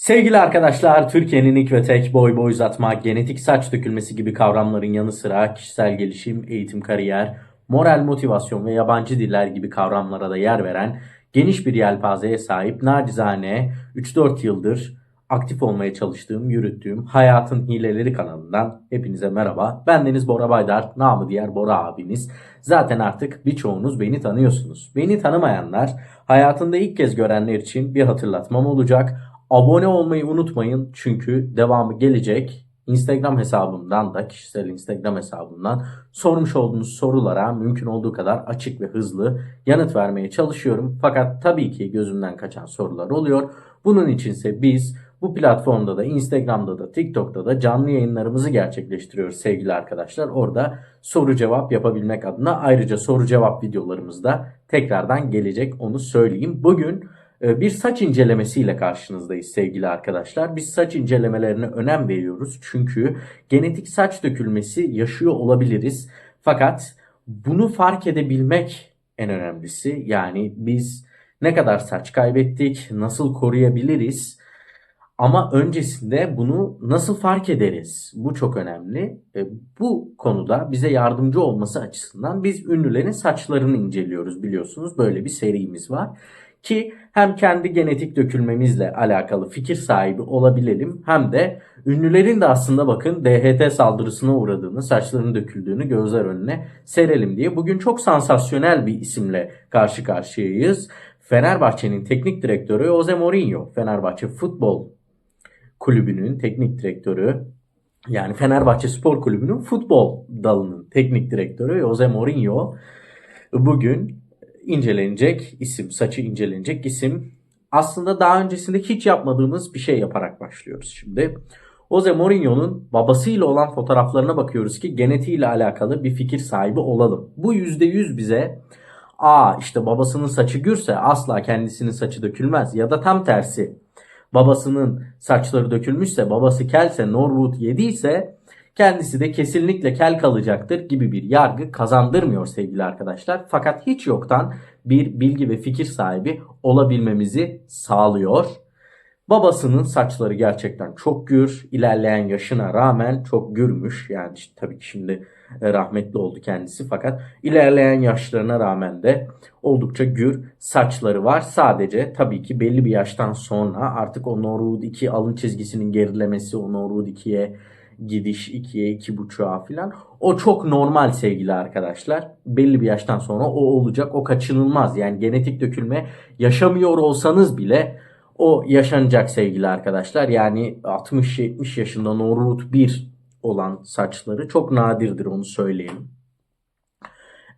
Sevgili arkadaşlar, Türkiye'nin ilk ve tek boy boy uzatma, genetik saç dökülmesi gibi kavramların yanı sıra kişisel gelişim, eğitim, kariyer, moral motivasyon ve yabancı diller gibi kavramlara da yer veren geniş bir yelpazeye sahip nacizane 3-4 yıldır aktif olmaya çalıştığım, yürüttüğüm Hayatın Hileleri kanalından hepinize merhaba. Ben Deniz Bora Baydar, namı diğer Bora abiniz. Zaten artık birçoğunuz beni tanıyorsunuz. Beni tanımayanlar, hayatında ilk kez görenler için bir hatırlatmam olacak. Abone olmayı unutmayın çünkü devamı gelecek. Instagram hesabımdan da kişisel Instagram hesabımdan sormuş olduğunuz sorulara mümkün olduğu kadar açık ve hızlı yanıt vermeye çalışıyorum. Fakat tabii ki gözümden kaçan sorular oluyor. Bunun içinse biz bu platformda da Instagram'da da TikTok'ta da canlı yayınlarımızı gerçekleştiriyoruz sevgili arkadaşlar. Orada soru cevap yapabilmek adına ayrıca soru cevap videolarımız da tekrardan gelecek onu söyleyeyim. Bugün bir saç incelemesiyle karşınızdayız sevgili arkadaşlar. Biz saç incelemelerine önem veriyoruz. Çünkü genetik saç dökülmesi yaşıyor olabiliriz. Fakat bunu fark edebilmek en önemlisi. Yani biz ne kadar saç kaybettik, nasıl koruyabiliriz? Ama öncesinde bunu nasıl fark ederiz? Bu çok önemli. E, bu konuda bize yardımcı olması açısından biz ünlülerin saçlarını inceliyoruz biliyorsunuz. Böyle bir serimiz var. Ki hem kendi genetik dökülmemizle alakalı fikir sahibi olabilelim hem de ünlülerin de aslında bakın DHT saldırısına uğradığını, saçlarının döküldüğünü gözler önüne serelim diye. Bugün çok sansasyonel bir isimle karşı karşıyayız. Fenerbahçe'nin teknik direktörü Jose Mourinho. Fenerbahçe Futbol Kulübü'nün teknik direktörü yani Fenerbahçe Spor Kulübü'nün futbol dalının teknik direktörü Jose Mourinho bugün incelenecek isim, saçı incelenecek isim. Aslında daha öncesinde hiç yapmadığımız bir şey yaparak başlıyoruz şimdi. Jose Mourinho'nun babasıyla olan fotoğraflarına bakıyoruz ki genetiğiyle alakalı bir fikir sahibi olalım. Bu %100 bize aa işte babasının saçı gürse asla kendisinin saçı dökülmez ya da tam tersi babasının saçları dökülmüşse babası kelse Norwood yediyse kendisi de kesinlikle kel kalacaktır gibi bir yargı kazandırmıyor sevgili arkadaşlar. Fakat hiç yoktan bir bilgi ve fikir sahibi olabilmemizi sağlıyor. Babasının saçları gerçekten çok gür. İlerleyen yaşına rağmen çok gürmüş. Yani işte, tabii ki şimdi e, rahmetli oldu kendisi fakat ilerleyen yaşlarına rağmen de oldukça gür saçları var. Sadece tabii ki belli bir yaştan sonra artık o Norwood 2 alın çizgisinin gerilemesi, o Norwood 2'ye gidiş 2'ye 2.5'a falan. O çok normal sevgili arkadaşlar. Belli bir yaştan sonra o olacak. O kaçınılmaz. Yani genetik dökülme yaşamıyor olsanız bile o yaşanacak sevgili arkadaşlar. Yani 60-70 yaşında Norwood 1 olan saçları çok nadirdir onu söyleyelim.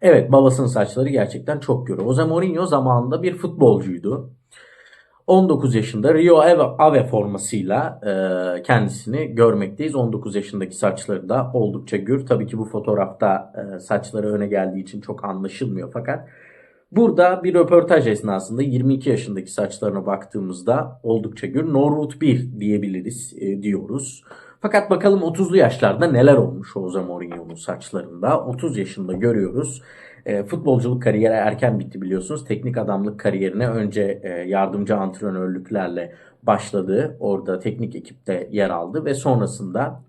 Evet babasının saçları gerçekten çok görüyor. Jose Mourinho zamanında bir futbolcuydu. 19 yaşında Rio Ave, formasıyla e, kendisini görmekteyiz. 19 yaşındaki saçları da oldukça gür. Tabii ki bu fotoğrafta e, saçları öne geldiği için çok anlaşılmıyor fakat burada bir röportaj esnasında 22 yaşındaki saçlarına baktığımızda oldukça gür. Norwood 1 diyebiliriz e, diyoruz. Fakat bakalım 30'lu yaşlarda neler olmuş Jose Mourinho'nun saçlarında. 30 yaşında görüyoruz. E, futbolculuk kariyeri erken bitti biliyorsunuz. Teknik adamlık kariyerine önce e, yardımcı antrenörlüklerle başladı. Orada teknik ekipte yer aldı ve sonrasında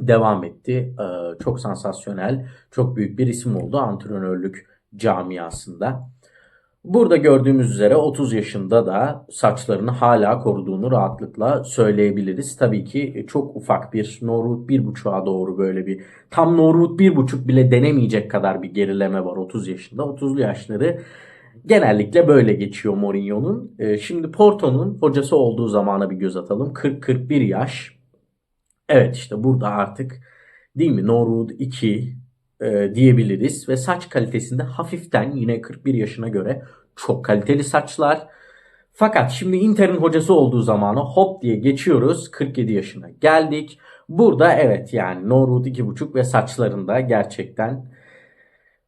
devam etti. E, çok sansasyonel, çok büyük bir isim oldu antrenörlük camiasında. Burada gördüğümüz üzere 30 yaşında da saçlarını hala koruduğunu rahatlıkla söyleyebiliriz. Tabii ki çok ufak bir Norwood 1.5'a doğru böyle bir tam Norwood 1.5 bile denemeyecek kadar bir gerileme var 30 yaşında. 30'lu yaşları genellikle böyle geçiyor Mourinho'nun. Ee, şimdi Porto'nun hocası olduğu zamana bir göz atalım. 40-41 yaş. Evet işte burada artık değil mi Norwood 2, e, diyebiliriz. Ve saç kalitesinde hafiften yine 41 yaşına göre çok kaliteli saçlar. Fakat şimdi Inter'in hocası olduğu zamanı hop diye geçiyoruz. 47 yaşına geldik. Burada evet yani Norwood 2.5 ve saçlarında gerçekten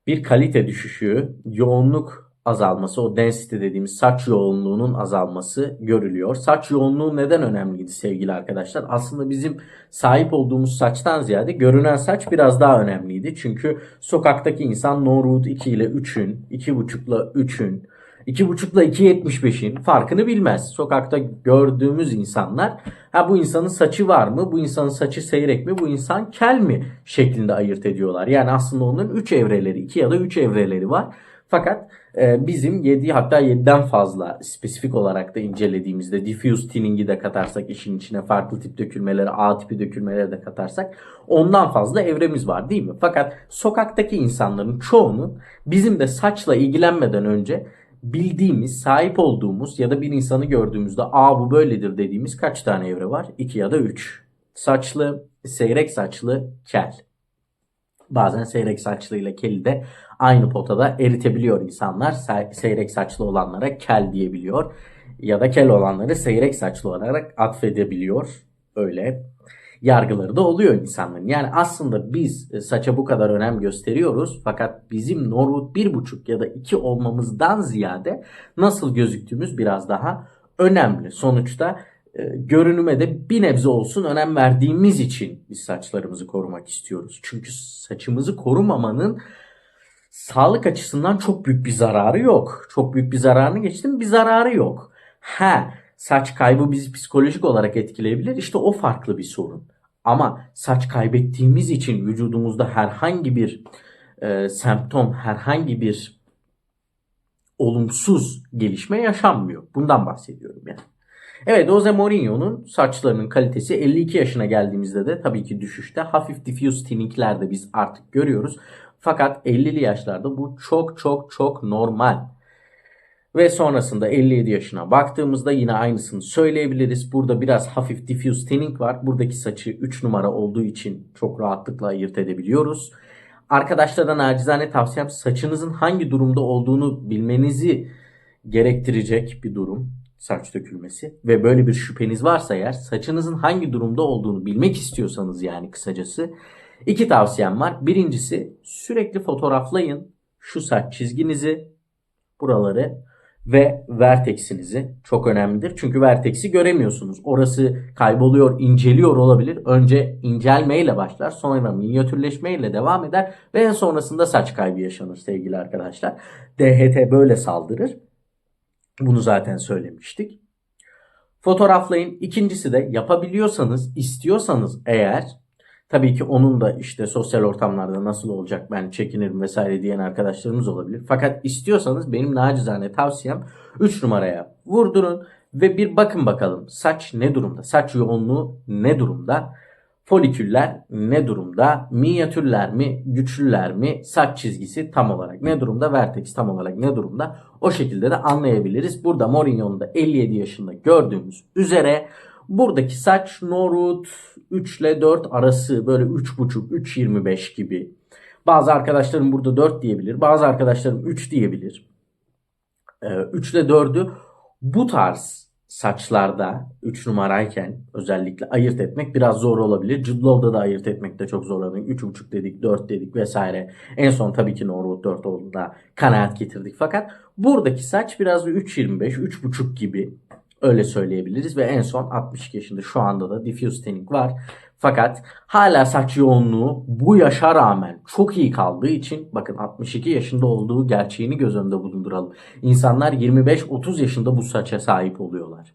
bir kalite düşüşü, yoğunluk azalması, o density dediğimiz saç yoğunluğunun azalması görülüyor. Saç yoğunluğu neden önemliydi sevgili arkadaşlar? Aslında bizim sahip olduğumuz saçtan ziyade görünen saç biraz daha önemliydi. Çünkü sokaktaki insan Norwood 2 ile 3'ün, 2.5 ile 3'ün, 2,5 ile 2,75'in farkını bilmez. Sokakta gördüğümüz insanlar ha bu insanın saçı var mı? Bu insanın saçı seyrek mi? Bu insan kel mi? şeklinde ayırt ediyorlar. Yani aslında onun 3 evreleri, 2 ya da 3 evreleri var. Fakat e, bizim 7 hatta 7'den fazla spesifik olarak da incelediğimizde diffuse thinning'i de katarsak işin içine farklı tip dökülmeleri, A tipi dökülmeleri de katarsak ondan fazla evremiz var değil mi? Fakat sokaktaki insanların çoğunun bizim de saçla ilgilenmeden önce bildiğimiz, sahip olduğumuz ya da bir insanı gördüğümüzde aa bu böyledir dediğimiz kaç tane evre var? 2 ya da 3. Saçlı, seyrek saçlı, kel. Bazen seyrek saçlıyla keli de aynı potada eritebiliyor insanlar. Se- Seyrek saçlı olanlara kel diyebiliyor. Ya da kel olanları seyrek saçlı olarak atfedebiliyor. Öyle yargıları da oluyor insanların. Yani aslında biz e, saça bu kadar önem gösteriyoruz. Fakat bizim Norwood 1.5 ya da 2 olmamızdan ziyade nasıl gözüktüğümüz biraz daha önemli. Sonuçta görünüme de bir nebze olsun önem verdiğimiz için biz saçlarımızı korumak istiyoruz. Çünkü saçımızı korumamanın sağlık açısından çok büyük bir zararı yok. Çok büyük bir zararını geçtim bir zararı yok. Ha saç kaybı bizi psikolojik olarak etkileyebilir. İşte o farklı bir sorun. Ama saç kaybettiğimiz için vücudumuzda herhangi bir e, semptom, herhangi bir olumsuz gelişme yaşanmıyor. Bundan bahsediyorum yani. Evet Jose Mourinho'nun saçlarının kalitesi 52 yaşına geldiğimizde de tabii ki düşüşte. Hafif diffuse thinning'ler de biz artık görüyoruz. Fakat 50'li yaşlarda bu çok çok çok normal. Ve sonrasında 57 yaşına baktığımızda yine aynısını söyleyebiliriz. Burada biraz hafif diffuse thinning var. Buradaki saçı 3 numara olduğu için çok rahatlıkla ayırt edebiliyoruz. Arkadaşlara nacizane tavsiyem saçınızın hangi durumda olduğunu bilmenizi gerektirecek bir durum saç dökülmesi ve böyle bir şüpheniz varsa eğer saçınızın hangi durumda olduğunu bilmek istiyorsanız yani kısacası iki tavsiyem var. Birincisi sürekli fotoğraflayın şu saç çizginizi buraları ve vertexinizi çok önemlidir. Çünkü vertexi göremiyorsunuz. Orası kayboluyor, inceliyor olabilir. Önce incelmeyle başlar, sonra minyatürleşmeyle devam eder ve en sonrasında saç kaybı yaşanır sevgili arkadaşlar. DHT böyle saldırır. Bunu zaten söylemiştik. Fotoğraflayın. İkincisi de yapabiliyorsanız, istiyorsanız eğer tabii ki onun da işte sosyal ortamlarda nasıl olacak ben çekinirim vesaire diyen arkadaşlarımız olabilir. Fakat istiyorsanız benim nacizane tavsiyem 3 numaraya vurdurun ve bir bakın bakalım saç ne durumda? Saç yoğunluğu ne durumda? Foliküller ne durumda? Minyatürler mi? Güçlüler mi? Saç çizgisi tam olarak ne durumda? Vertex tam olarak ne durumda? O şekilde de anlayabiliriz. Burada Mourinho'nun da 57 yaşında gördüğümüz üzere buradaki saç Norwood 3 ile 4 arası böyle 3.5 3.25 gibi. Bazı arkadaşlarım burada 4 diyebilir. Bazı arkadaşlarım 3 diyebilir. 3 ile 4'ü bu tarz saçlarda 3 numarayken özellikle ayırt etmek biraz zor olabilir. Jude Law'da da ayırt etmek de çok zorlanıyor. 3.5 dedik, 4 dedik vesaire. En son tabii ki Norwood 4 olduğunda kanaat getirdik. Fakat buradaki saç biraz 3.25, 3.5 gibi öyle söyleyebiliriz. Ve en son 62 yaşında şu anda da diffuse tanning var. Fakat hala saç yoğunluğu bu yaşa rağmen çok iyi kaldığı için bakın 62 yaşında olduğu gerçeğini göz önünde bulunduralım. İnsanlar 25-30 yaşında bu saça sahip oluyorlar.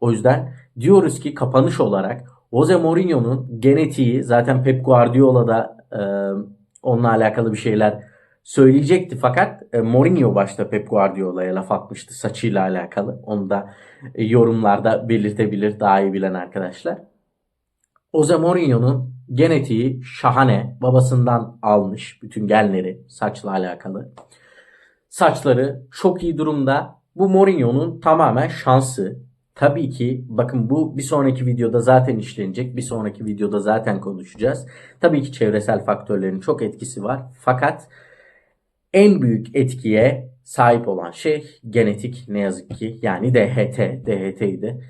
O yüzden diyoruz ki kapanış olarak Jose Mourinho'nun genetiği zaten Pep Guardiola da e, onunla alakalı bir şeyler söyleyecekti fakat e, Mourinho başta Pep Guardiola'ya laf atmıştı saçıyla alakalı. Onu da e, yorumlarda belirtebilir daha iyi bilen arkadaşlar. Jose Mourinho'nun genetiği şahane. Babasından almış bütün genleri saçla alakalı. Saçları çok iyi durumda. Bu Mourinho'nun tamamen şansı. Tabii ki bakın bu bir sonraki videoda zaten işlenecek. Bir sonraki videoda zaten konuşacağız. Tabii ki çevresel faktörlerin çok etkisi var. Fakat en büyük etkiye sahip olan şey genetik ne yazık ki. Yani DHT. DHT'yi de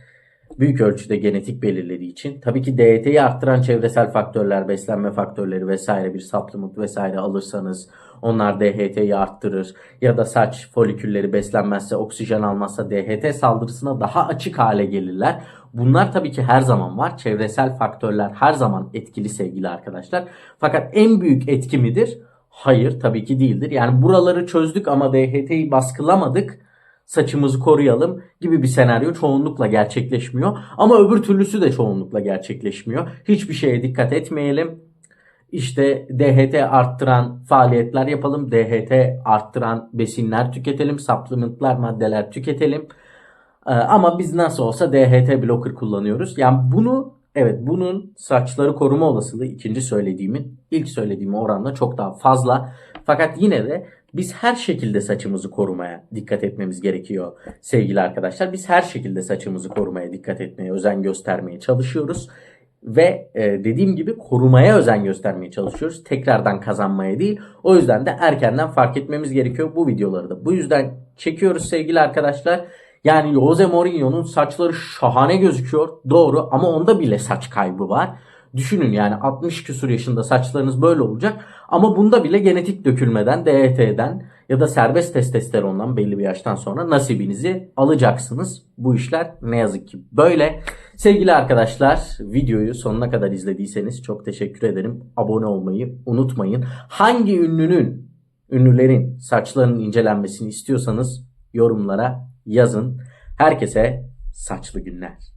büyük ölçüde genetik belirlediği için tabii ki DHT'yi arttıran çevresel faktörler, beslenme faktörleri vesaire bir supplement vesaire alırsanız onlar DHT'yi arttırır ya da saç folikülleri beslenmezse, oksijen almazsa DHT saldırısına daha açık hale gelirler. Bunlar tabii ki her zaman var. Çevresel faktörler her zaman etkili sevgili arkadaşlar. Fakat en büyük etki midir? Hayır tabii ki değildir. Yani buraları çözdük ama DHT'yi baskılamadık. Saçımızı koruyalım gibi bir senaryo çoğunlukla gerçekleşmiyor. Ama öbür türlüsü de çoğunlukla gerçekleşmiyor. Hiçbir şeye dikkat etmeyelim. İşte DHT arttıran faaliyetler yapalım. DHT arttıran besinler tüketelim. Supplementlar, maddeler tüketelim. Ee, Ama biz nasıl olsa DHT blocker kullanıyoruz. Yani bunu evet bunun saçları koruma olasılığı ikinci söylediğimin ilk söylediğim oranla çok daha fazla. Fakat yine de biz her şekilde saçımızı korumaya dikkat etmemiz gerekiyor sevgili arkadaşlar. Biz her şekilde saçımızı korumaya dikkat etmeye, özen göstermeye çalışıyoruz. Ve e, dediğim gibi korumaya özen göstermeye çalışıyoruz. Tekrardan kazanmaya değil. O yüzden de erkenden fark etmemiz gerekiyor bu videoları da. Bu yüzden çekiyoruz sevgili arkadaşlar. Yani Jose Mourinho'nun saçları şahane gözüküyor. Doğru ama onda bile saç kaybı var. Düşünün yani 60 küsur yaşında saçlarınız böyle olacak. Ama bunda bile genetik dökülmeden, DHT'den ya da serbest testosterondan belli bir yaştan sonra nasibinizi alacaksınız. Bu işler ne yazık ki böyle. Sevgili arkadaşlar videoyu sonuna kadar izlediyseniz çok teşekkür ederim. Abone olmayı unutmayın. Hangi ünlünün, ünlülerin saçlarının incelenmesini istiyorsanız yorumlara yazın. Herkese saçlı günler.